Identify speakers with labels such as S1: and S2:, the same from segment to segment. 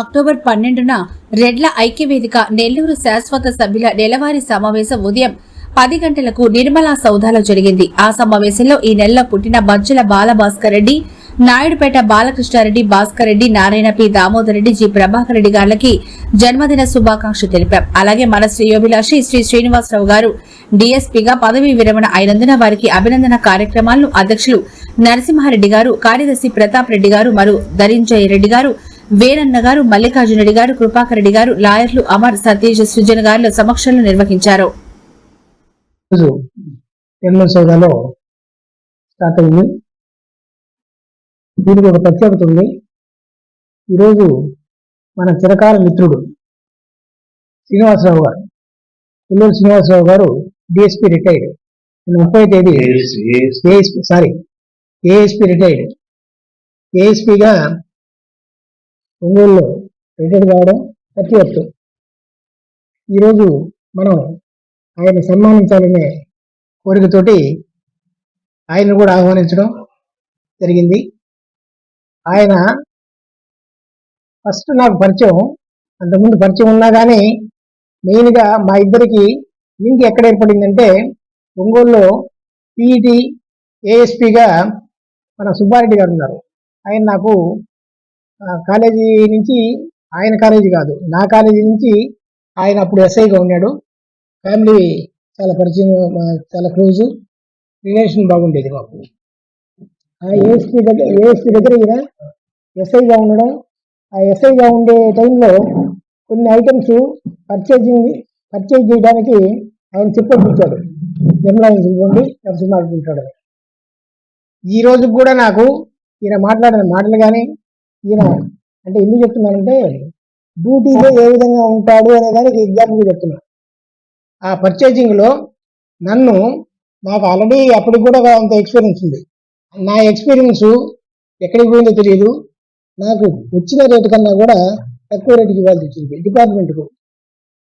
S1: October పన్నెండున రెడ్ల ఐక్యవేదిక నెల్లూరు శాశ్వత సభ్యుల నెలవారీ సమావేశం ఉదయం పది గంటలకు నిర్మలా సౌధాలో జరిగింది. ఆ సమావేశంలో ఈ నెలలో పుట్టిన బజ్జల బాలభాస్కర్ రెడ్డి నాయుడుపేట బాలకృష్ణారెడ్డి భాస్కర్ రెడ్డి నారాయణ పి. దామోదర్ రెడ్డి జి. ప్రభాకర్ రెడ్డి గారికి జన్మదిన శుభాకాంక్షలు తెలిపాం. అలాగే మన శ్రేయోభిలాషి శ్రీ శ్రీనివాసరావు గారు డీఎస్పీగా పదవీ విరమణ అయినందున వారికి అభినందన కార్యక్రమాలను అధ్యక్షులు నరసింహారెడ్డి గారు కార్యదర్శి ప్రతాప్ రెడ్డి గారు మరియు ధరింజయ రెడ్డి గారు వీరన్న గారు మల్లికార్జున రెడ్డి గారు కృపాకర్ రెడ్డి గారు లాయర్లు అమర్ సతీష్ సృజన్ గారుల సమక్షంలో నిర్వహించారు.
S2: రోజు నిర్మల్ సౌదాలో స్టార్ట్ అయింది. దీనికి ఒక ప్రత్యేకత ఉంది. ఈరోజు మన చిరకాల మిత్రుడు శ్రీనివాసరావు గారు పుల్లూరు శ్రీనివాసరావు గారు డిఎస్పి రిటైర్డ్. ముప్పై తేదీ ఏఎస్పి సారీ ఏఎస్పి రిటైర్డ్. ఏఎస్పిగా ఒంగోలులో రిటైర్ కావడం ప్రత్యేకత ఈరోజు మనం ఆయన సన్మానించాలనే కోరికతోటి ఆయనను కూడా ఆహ్వానించడం జరిగింది. ఆయన ఫస్ట్ నాకు పరిచయం అంతకుముందు పరిచయం ఉన్నా కానీ మెయిన్గా మా ఇద్దరికి లింక్ ఎక్కడ ఏర్పడిందంటే ఒంగోలులో పీఈటీ ఏఎస్పిగా మన సుబ్బారెడ్డి గారు ఉన్నారు. ఆయన నాకు కాలేజీ నుంచి ఆయన కాలేజీ కాదు నా కాలేజీ నుంచి ఆయన అప్పుడు ఎస్ఐగా ఉన్నాడు. ఫ్యామిలీ చాలా పరిచయం చాలా క్లోజ్. రిలేషన్ బాగుండేది మాకు. ఆ ఏఎస్పీ దగ్గర ఏఎస్పీ దగ్గర ఈయన ఎస్ఐగా ఉండడం. ఆ ఎస్ఐగా ఉండే టైంలో కొన్ని ఐటమ్స్ పర్చేజింగ్ పర్చేజ్ చేయడానికి ఆయన చెప్పొచ్చాడు నిర్మలా ఇవ్వండి నరసింహాడుకుంటాడు ఈ రోజు కూడా నాకు ఈయన మాట్లాడిన మాటలు కానీ ఈయన అంటే ఎందుకు చెప్తున్నానంటే డ్యూటీలో ఏ విధంగా ఉంటాడు అనే దానికి ఎగ్జాంపుల్ చెప్తున్నాను ఆ పర్చేజింగ్లో నన్ను నాకు ఆల్రెడీ అప్పటికి కూడా అంత ఎక్స్పీరియన్స్ ఉంది. నా ఎక్స్పీరియన్స్ ఎక్కడికి పోయిందో తెలియదు నాకు వచ్చిన రేటు కన్నా కూడా తక్కువ రేటుకి ఇవ్వాల్సి వచ్చింది డిపార్ట్మెంట్కు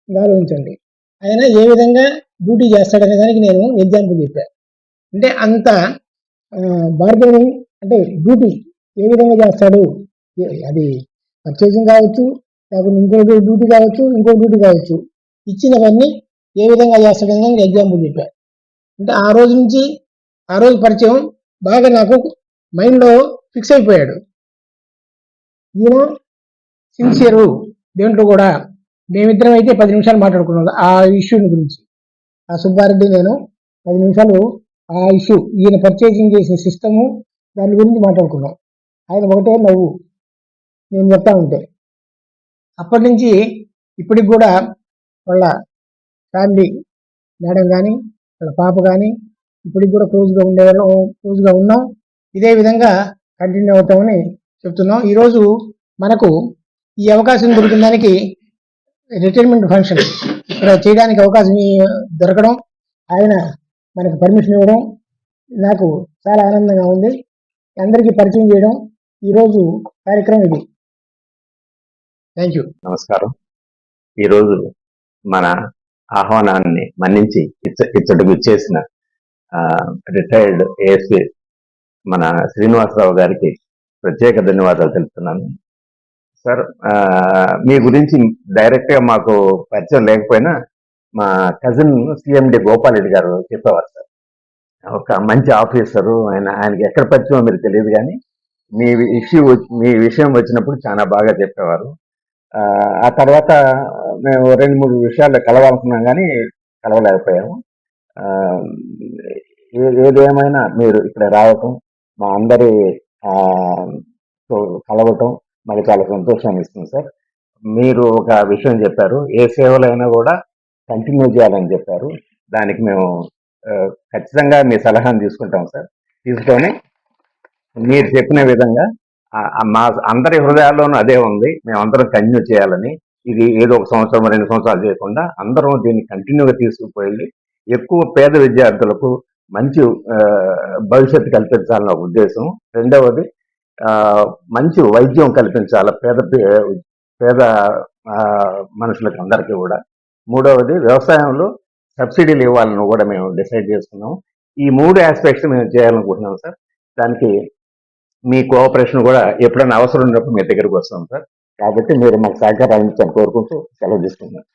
S2: ఆలోచించండి. ఆయన ఏ విధంగా డ్యూటీ చేస్తాడనే దానికి నేను ఎగ్జాంపుల్ చెప్పాను అంటే అంత బార్గెనింగ్ అంటే డ్యూటీ ఏ విధంగా చేస్తాడు అది పర్చేసింగ్ కావచ్చు లేకపోతే ఇంకో డ్యూటీ కావచ్చు ఇంకో డ్యూటీ కావచ్చు. ఇచ్చినవన్నీ ఏ విధంగా చేస్తాడని నేను ఎగ్జాంపుల్ చెప్పారు అంటే ఆ రోజు నుంచి ఆ రోజు పరిచయం బాగా నాకు మైండ్లో ఫిక్స్ అయిపోయాడు. ఈయన సిన్సియరు దేంట్లో కూడా మేమిద్దరం అయితే పది నిమిషాలు మాట్లాడుకున్నాం. ఆ ఇష్యూని గురించి. ఆ సుబ్బారెడ్డి నేను పది నిమిషాలు ఆ ఇష్యూ ఈయన పర్చేసింగ్ చేసిన సిస్టము దాని గురించి మాట్లాడుకున్నాం. ఆయన ఒకటే నవ్వు. నేను చెప్తా ఉంటే. అప్పటి నుంచి ఇప్పటికి కూడా వాళ్ళ ఫ్యామిలీ మేడం కానీ వాళ్ళ పాప కానీ ఇప్పటికి కూడా క్లోజ్గా ఉండేవాళ్ళం క్లోజ్గా ఉన్నాం. ఇదే విధంగా కంటిన్యూ అవుతామని చెప్తున్నాం. ఈరోజు మనకు ఈ అవకాశం దొరికిన దానికి రిటైర్మెంట్ ఫంక్షన్ ఇక్కడ చేయడానికి అవకాశం దొరకడం ఆయన మనకు పర్మిషన్ ఇవ్వడం నాకు చాలా ఆనందంగా ఉంది. అందరికీ పరిచయం చేయడం ఈరోజు కార్యక్రమం ఇది. థ్యాంక్ యూ
S3: నమస్కారం. ఈరోజు మన ఆహ్వానాన్ని మన్నించి ఇచ్చ ఇచ్చటకు ఇచ్చేసిన రిటైర్డ్ ఏఎస్పి మన శ్రీనివాసరావు గారికి ప్రత్యేక ధన్యవాదాలు తెలుపుతున్నాను. సార్ మీ గురించి డైరెక్ట్గా మాకు పరిచయం లేకపోయినా మా కజిన్ సిఎండి గోపాలరెడ్డి గారు చెప్పేవారు సార్. ఒక మంచి ఆఫీసరు ఆయన ఆయనకి ఎక్కడ పరిచయం మీరు తెలియదు కానీ మీ ఇష్యూ మీ విషయం వచ్చినప్పుడు చాలా బాగా చెప్పేవారు. ఆ తర్వాత మేము రెండు మూడు విషయాలు కలవాలనుకున్నాం కానీ కలవలేకపోయాము. ఏ- ఏదేమైనా మీరు ఇక్కడ రావటం మా అందరి తో కలవటం మాకు చాలా సంతోషాన్ని ఇస్తుంది సార్. మీరు ఒక విషయం చెప్పారు ఏ సేవలైనా కూడా కంటిన్యూ చేయాలని చెప్పారు. దానికి మేము ఖచ్చితంగా మీ సలహాను తీసుకుంటాం సార్. తీసుకొని మీరు చెప్పిన విధంగా మా అందరి హృదయాల్లోనూ అదే ఉంది. మేమందరం కంటిన్యూ చేయాలని. ఇది ఏదో ఒక సంవత్సరం రెండు సంవత్సరాలు చేయకుండా అందరం దీన్ని కంటిన్యూగా తీసుకుపోయి ఎక్కువ పేద విద్యార్థులకు మంచి భవిష్యత్తు కల్పించాలని ఒక ఉద్దేశం. రెండవది మంచి వైద్యం కల్పించాలి పేద పే- పేద మనుషులకు అందరికీ కూడా. మూడవది వ్యవసాయంలో సబ్సిడీలు ఇవ్వాలని కూడా మేము డిసైడ్ చేసుకున్నాము. ఈ మూడు ఆస్పెక్ట్స్ మేము చేయాలనుకుంటున్నాం సార్. దానికి మీ కోఆపరేషన్ కూడా ఎప్పుడైనా అవసరం ఉన్నప్పుడు మీ దగ్గరికి వస్తాం సార్. కాబట్టి మీరు మాకు సహకారం అందించాలని కోరుకుంటూ సెలవు తీసుకుంటున్నాను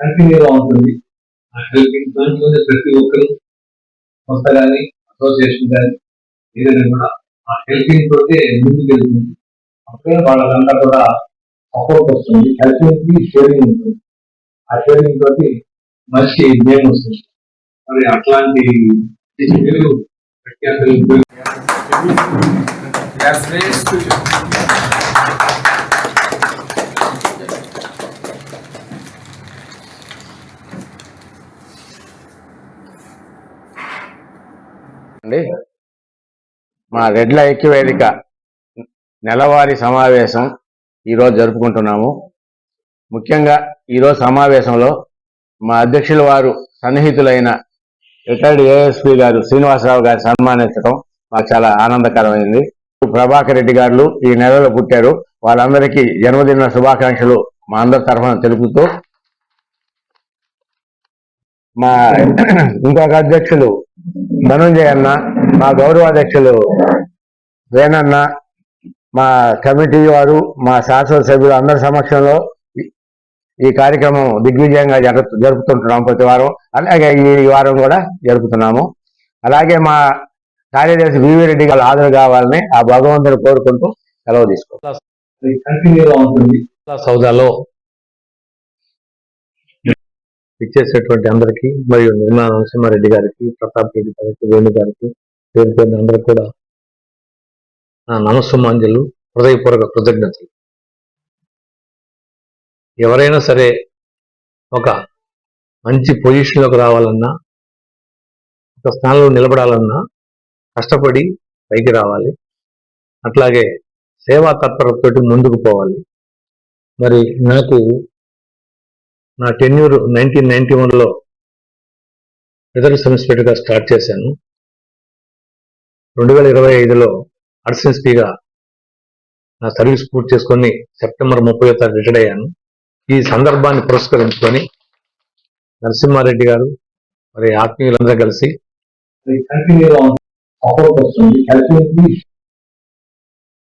S4: కంటిన్యూగా ఉంటుంది. ఆ హెల్పింగ్ దాంట్లోనే ప్రతి ఒక్కరు సంస్థ కానీ అసోసియేషన్ కానీ ఏదైనా కూడా ఆ హెల్పింగ్ తోటే ముందుకు వెళ్తుంది. అప్పుడే వాళ్ళకంతా కూడా సపోర్ట్ వస్తుంది. హెల్పింగ్కి షేరింగ్ ఉంటుంది. ఆ షేరింగ్ తోటి మంచి గేమ్ వస్తుంది. మరి అట్లాంటి మీరు
S3: అండి మా రెడ్ల ఐక్యవేదిక నెలవారీ సమావేశం ఈరోజు జరుపుకుంటున్నాము. ముఖ్యంగా ఈరోజు సమావేశంలో మా అధ్యక్షుల వారు సన్నిహితులైన రిటైర్డ్ ఏఎస్పీ గారు శ్రీనివాసరావు గారు సన్మానించడం మాకు చాలా ఆనందకరమైంది. ప్రభాకర్ రెడ్డి గారు ఈ నెలలో పుట్టారు. వాళ్ళందరికీ జన్మదిన శుభాకాంక్షలు మా అందరి తరఫున తెలుపుతూ మా ఇంకొక అధ్యక్షులు ధనుంజయ అన్న మా గౌరవాధ్యక్షులు వేణన్న మా కమిటీ వారు మా శాసన సభ్యులు అందరి సమక్షంలో ఈ- కార్యక్రమం దిగ్విజయంగా జరుపు జరుపుతుంటున్నాం ప్రతి వారం. అలాగే ఈ వారం కూడా జరుపుతున్నాము. అలాగే మా కార్యదర్శి వివి రెడ్డి గారు హాజరు కావాలని ఆ భగవంతుని కోరుకుంటూ సెలవు
S4: ఉంటుంది.
S5: సౌదాలో ఇచ్చేసేటువంటి అందరికీ మరియు నిర్మలా నరసింహారెడ్డి గారికి ప్రతాప్ రెడ్డి గారికి వేణు గారికి పేరు పేరున అందరికి కూడా నా నమస్సుమాంజలు హృదయపూర్వక కృతజ్ఞతలు. ఎవరైనా సరే ఒక మంచి పొజిషన్లోకి రావాలన్నా ఒక స్థానంలో నిలబడాలన్నా కష్టపడి పైకి రావాలి. అట్లాగే సేవా తత్పరతతోటి ముందుకు పోవాలి. మరి నాకు నా టెన్యూర్ నైన్టీన్ నైన్టీ వన్లో రిజర్వ్ ఇన్స్పెక్టర్గా స్టార్ట్ చేశాను. రెండు వేల ఇరవై ఐదులో ఆర్సిఎస్పిగా నా సర్వీస్ పూర్తి చేసుకొని సెప్టెంబర్ ముప్పై తారీఖు రిటైర్ అయ్యాను. ఈ సందర్భాన్ని పురస్కరించుకొని నరసింహారెడ్డి గారు మరి ఆత్మీయులందరూ కలిసి